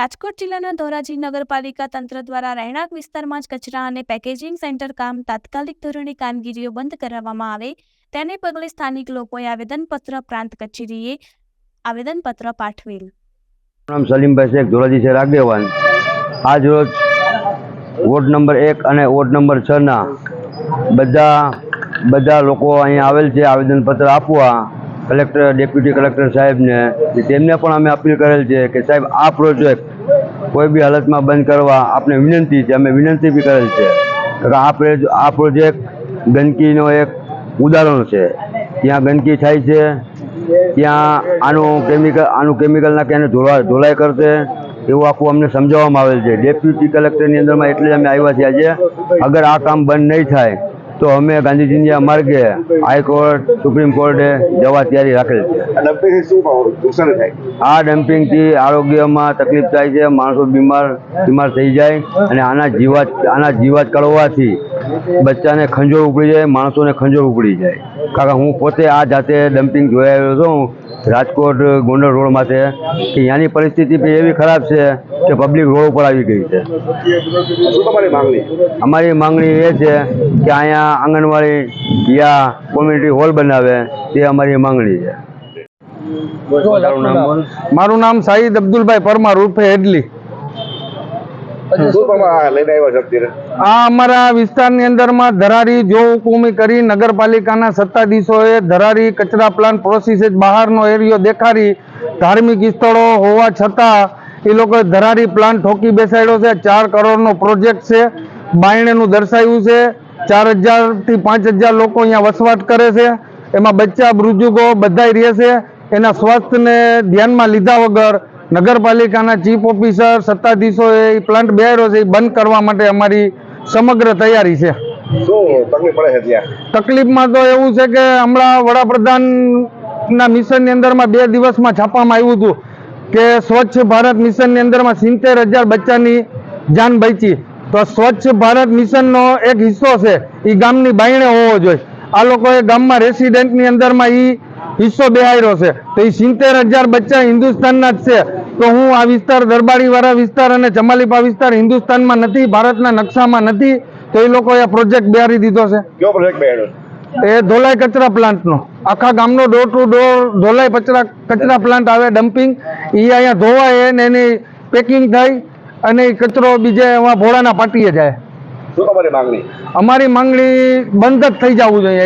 રાજકોટ જિલ્લાના ધોરાજી નગરપાલિકા તંત્ર દ્વારા રહેણાંક વિસ્તારમાં જ કચરા અને પેકેજિંગ સેન્ટર કામ તાત્કાલિક ધોરણે કામગીરીઓ બંધ કરાવવામાં આવે. તેને પગલે સ્થાનિક લોકોએ આવેદનપત્ર પ્રાંત કચેરીએ આવેદનપત્ર પાઠવેલ. નામ સલીમભાઈ શેખ, ધોરાજી શહેર આગેવાન. આજ રોજ વોર્ડ નંબર એક અને વોર્ડ નંબર છ ના બધા બધા લોકો અહીંયા આવેલ છે આવેદનપત્ર આપવા. કલેક્ટર, ડેપ્યુટી કલેક્ટર સાહેબને તેમને પણ અમે અપીલ કરેલ છે કે સાહેબ, આ પ્રોજેક્ટ કોઈ બી હાલતમાં બંધ કરવા આપને વિનંતી છે, અમે વિનંતી બી કરેલ છે. કે આ આ પ્રોજેક્ટ ગંદકીનો એક ઉદાહરણ છે. ત્યાં ગંદકી થાય છે, ત્યાં આનું કેમિકલ, આનું કેમિકલના નાખી ધોળા ધોલા ધોલાઈ કરશે, એવું આખું અમને સમજાવવામાં આવેલ છે. ડેપ્યુટી કલેક્ટરની અંદરમાં એટલે અમે આવ્યા છીએ આજે. અગર આ કામ બંધ નહીં થાય તો અમે ગાંધીજીના માર્ગે હાઈકોર્ટ સુપ્રીમ કોર્ટે જવા તૈયારી રાખેલ છે. આ આ ડમ્પિંગથી આરોગ્યમાં તકલીફ થાય છે માણસો બીમાર બીમાર થઈ જાય અને આના જીવાત આના જીવાત કરવાથી બચ્ચાને ખંજોર ઉપડી જાય માણસોને ખંજોર ઉપડી જાય. કારણ કે હું પોતે આ જાતે ડમ્પિંગ જોઈ આવ્યો છું રાજકોટ ગોંડલ રોડ માટે કે ત્યાંની પરિસ્થિતિ એવી ખરાબ છે કે પબ્લિક રોડ ઉપર આવી ગઈ છે. શું તમારી માંગણી? અમારી માંગણી એ છે કે અહીંયા આંગણવાડી યા કોમ્યુનિટી હોલ બનાવે તે અમારી માંગણી છે. મારું નામ સાહિદ અબ્દુલભાઈ પરમાર ઉર્ફે હેડલી. શું તમે લઈને આવ્યા છો અત્યારે? આ અમારા વિસ્તારની અંદરમાં ધરારી જો હુકુમી કરી નગરપાલિકાના સત્તાધીશોએ ધરારી કચરા પ્લાન્ટ પ્રોસેસ બહારનો એરિયો દેખાડી ધાર્મિક સ્થળો હોવા છતાં એ લોકો ધરારી પ્લાન ઠોકી બેસાડ્યો છે. ચાર કરોડનો પ્રોજેક્ટ છે. બાયણેનું દર્શાવ્યું છે. ચાર હજારથી પાંચ હજાર લોકો અહીંયા વસવાટ કરે છે. એમાં બચ્ચા બૃજુકો બધાય રહે છે. એના સ્વાસ્થ્યને ધ્યાનમાં લીધા વગર નગરપાલિકાના ચીફ ઓફિસર સત્તાધીશોએ એ પ્લાન્ટ બેરો છે એ બંધ કરવા માટે અમારી સમગ્ર તૈયારી છે. તકલીફમાં તો એવું છે કે હમણાં વડાપ્રધાનના મિશનની અંદરમાં બે દિવસમાં છાપવામાં આવ્યું હતું કે સ્વચ્છ ભારત મિશનની અંદરમાં સિત્તેર હજાર બચ્ચાની જાન બચી. તો સ્વચ્છ ભારત મિશનનો એક હિસ્સો છે એ ગામની બાયણે હોવો જોઈએ. આ લોકોએ ગામમાં રેસિડેન્ટની અંદરમાં એ હિસ્સો બેહાયરો છે. તો એ સિત્તેર હજાર બચ્ચા હિન્દુસ્તાનના જ છે. તો હું આ વિસ્તાર દરબારીવાળા વિસ્તાર અને જમાલીપા વિસ્તાર હિન્દુસ્તાનમાં નથી ભારતના નકશામાં નથી તો એ લોકોએ આ પ્રોજેક્ટ બિહારી દીધો છે. કયો પ્રોજેક્ટ બિહાર્યો? એ ધોલાઈ કચરા પ્લાન્ટનો. આખા ગામનો ડોર ટુ ડોર ધોલાઈ કચરા કચરા પ્લાન્ટ આવે ડમ્પિંગ એ અહીંયા ધોવાય ને એની પેકિંગ થાય અને કચરો બીજે એમાં ભોળાના પાટીએ જાય. શું તમારી માંગણી? અમારી માંગણી બંધ જ થઈ જવું જોઈએ.